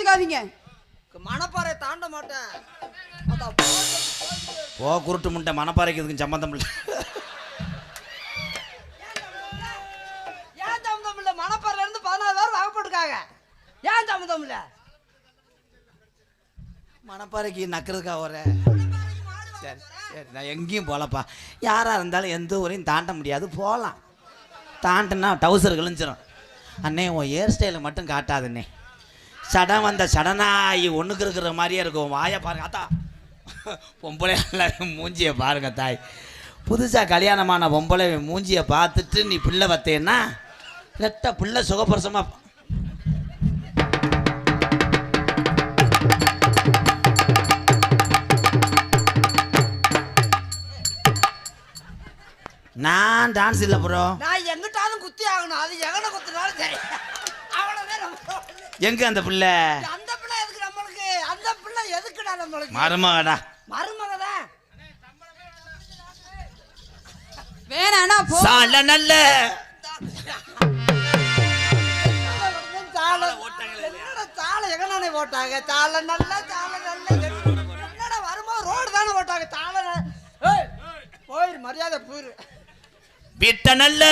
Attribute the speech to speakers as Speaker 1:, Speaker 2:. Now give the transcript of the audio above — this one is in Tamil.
Speaker 1: வச்சுக்காதீங்க
Speaker 2: மணப்பாறை தாண்ட மாட்டேன்.
Speaker 3: ஓ குருட்டு முட்டை மனப்பாறைக்கு இதுக்கு சம்மந்தம் இல்லை.
Speaker 2: ஏன் சம்மந்தம் இல்ல? மணப்பாறையில இருந்து பதினாறு பேர் வாங்கப்பட்டிருக்காங்க ஏன் சம்மந்தம் இல்ல?
Speaker 3: மனப்பாறைக்கு நக்கிறதுக்கா வர? சரி சரி நான் எங்கேயும் போகலப்பா யாராக இருந்தாலும் எந்த ஊரையும் தாண்ட முடியாது. போகலாம் தாண்டினா டவுசர் கிழிஞ்சிரும். அண்ணே உன் ஹேர் ஸ்டைலை மட்டும் காட்டாதண்ணே. சடன் வந்த சடனாகி ஒன்றுக்கு இருக்கிற மாதிரியே இருக்கும். வாயை பாருங்க. அத்தா பொம்பளை மூஞ்சியை பாருங்க தாய். புதுசாக கல்யாணமான பொம்பளை மூஞ்சியை பார்த்துட்டு நீ பிள்ளை பார்த்தேன்னா ரெட்ட பிள்ளை சுகப்பிரசமாக நான் டான்ஸ் இல்லை ப்ரோ
Speaker 2: நான் எங்கிட்டாலும் குத்தி ஆகணும். அது எங்கன குத்தினாலும் சரி.
Speaker 3: எங்க அந்த பிள்ளை?
Speaker 2: அந்த பிள்ளை எதுக்கு நம்மளுக்கு? அந்த பிள்ளை எதுக்குடா நம்மளுக்கு?
Speaker 3: மருமகடா
Speaker 2: மருமக தான்
Speaker 1: வேணாண்ணா போ.
Speaker 3: சால நல்ல.
Speaker 2: சாலை என்னடா சாலை எங்கனானே போட்டாங்க? சாலை நல்ல சாலை நல்ல. என்னடா ரோடு தானே போட்டாங்க. சாலை ந- ஏய், போயிரு மரியாதை போயிரு.
Speaker 3: விட்ட நல்ல.